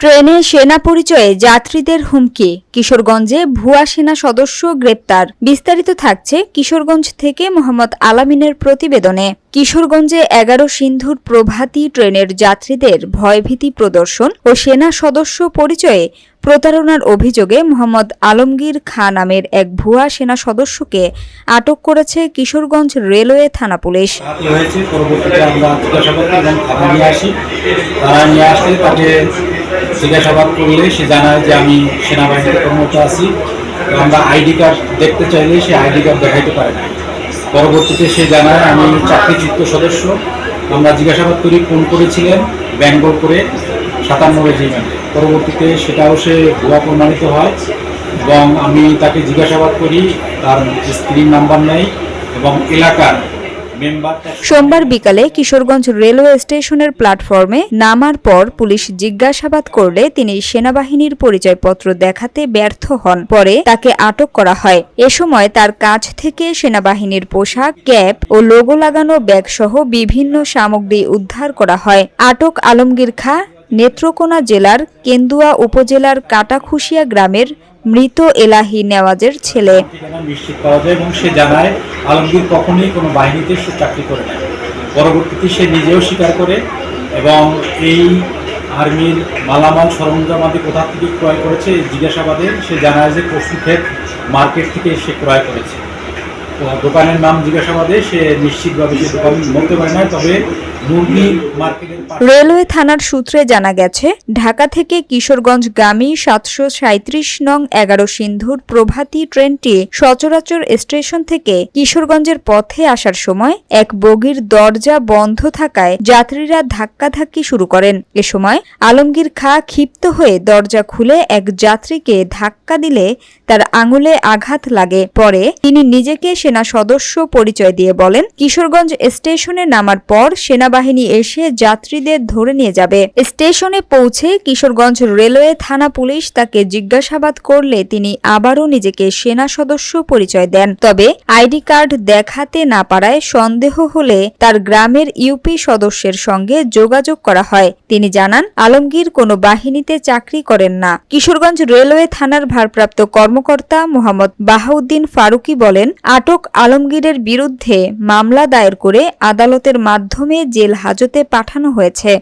ট্রেনে সেনা পরিচয়ে যাত্রীদের হুমকি। কিশোরগঞ্জে ভুয়া সেনা সদস্য গ্রেপ্তার। বিস্তারিত থাকছে কিশোরগঞ্জ থেকে মোহাম্মদ আলামিনের প্রতিবেদনে। কিশোরগঞ্জে এগারো সিন্ধুর প্রভাতী ট্রেনের যাত্রীদের ভয়ভীতি প্রদর্শন ও সেনা সদস্য পরিচয়ে প্রতারণার অভিযোগে মোহাম্মদ আলমগীর খাঁ নামের এক ভুয়া সেনা সদস্যকে আটক করেছে কিশোরগঞ্জ রেলওয়ে থানা পুলিশ। জিজ্ঞাসাবাদ করলে সে জানায় যে আমি সেনাবাহিনীতে কর্মরত আছি। আমরা আইডি কার্ড দেখতে চাইলে সে আইডি কার্ড দেখাইতে পারে না। পরবর্তীতে সে জানায়, আমি চাকরিযুক্ত সদস্য। আমরা জিজ্ঞাসাবাদ করি, ফোন করেছিলেন? বেঙ্গল করে সাতান্ন রেজিমেন্টে পরবর্তীতে সেটাও সে ভুয়া প্রমাণিত হয় এবং আমি তাকে জিজ্ঞাসাবাদ করি, তার স্ত্রীর নাম্বার নেই এবং এলাকার সোমবার বিকালে কিশোরগঞ্জ রেলওয়ে স্টেশনের প্ল্যাটফর্মে নামার পর পুলিশ জিজ্ঞাসাবাদ করলে তিনি সেনাবাহিনীর পরিচয়পত্র দেখাতে ব্যর্থ হন। পরে তাকে আটক করা হয়। এ সময় তার কাছ থেকে সেনাবাহিনীর পোশাক, ক্যাপ ও লোগো লাগানো ব্যাগসহ বিভিন্ন সামগ্রী উদ্ধার করা হয়। আটক আলমগীর খা নেত্রকোনা জেলার কেন্দুয়া উপজেলার কাটাখুশিয়া গ্রামের মৃত এলাহি নেওয়াজের ছেলে। নিশ্চিত পাওয়া যায় এবং সে জানায়, আলমগীর কখনোই কোনো বাহিনীতে সে চাকরি করে না পরবর্তীতে সে নিজেও স্বীকার করে এবং এই আর্মির মালামাল সরঞ্জামাদি কোথা থেকে ক্রয় করেছে জিজ্ঞাসাবাদে সে জানায় যে পশুক্ষেত মার্কেট থেকে সে ক্রয় করেছে। দোকানের নাম জিজ্ঞাসাবাদে সে নিশ্চিতভাবে দোকান বলতে পারে না তবে রেলওয়ে থানার সূত্রে জানা গেছে, ঢাকা থেকে কিশোরগঞ্জ কিশোরগঞ্জগামী সাতশো সাঁত্রিশ নং এগারো সিন্ধুর প্রভাতী ট্রেনটি সচরাচর স্টেশন থেকে কিশোরগঞ্জের পথে আসার সময় এক বগির দরজা বন্ধ থাকায় যাত্রীরা ধাক্কাধাক্কি শুরু করেন। এ সময় আলমগীর খা ক্ষিপ্ত হয়ে দরজা খুলে এক যাত্রীকে ধাক্কা দিলে তার আঙুলে আঘাত লাগে। পরে তিনি নিজেকে সেনা সদস্য পরিচয় দিয়ে বলেন, কিশোরগঞ্জ স্টেশনে নামার পর সেনাবাহিনী এসে যাত্রীদের ধরে নিয়ে যাবে। স্টেশনে পৌঁছে কিশোরগঞ্জ রেলওয়ে, থানা পুলিশ তাকে জিজ্ঞাসাবাদ করলে তিনি আবারও নিজেকে সেনা সদস্য পরিচয় দেন। তবে আইডি কার্ড দেখাতে না পারায় সন্দেহ হলে তার গ্রামের ইউপি সদস্যের সঙ্গে যোগাযোগ করা হয়। তিনি জানান, আলমগীর কোনো বাহিনীতে চাকরি করেন না। কিশোরগঞ্জ রেলওয়ে থানার ভারপ্রাপ্ত কর্মকর্তা মোহাম্মদ বাহাউদ্দিন ফারুকি বলেন, আটক আলমগীরের বিরুদ্ধে মামলা দায়ের করে আদালতের মাধ্যমে জেল হাজতে পাঠানো হয়েছে।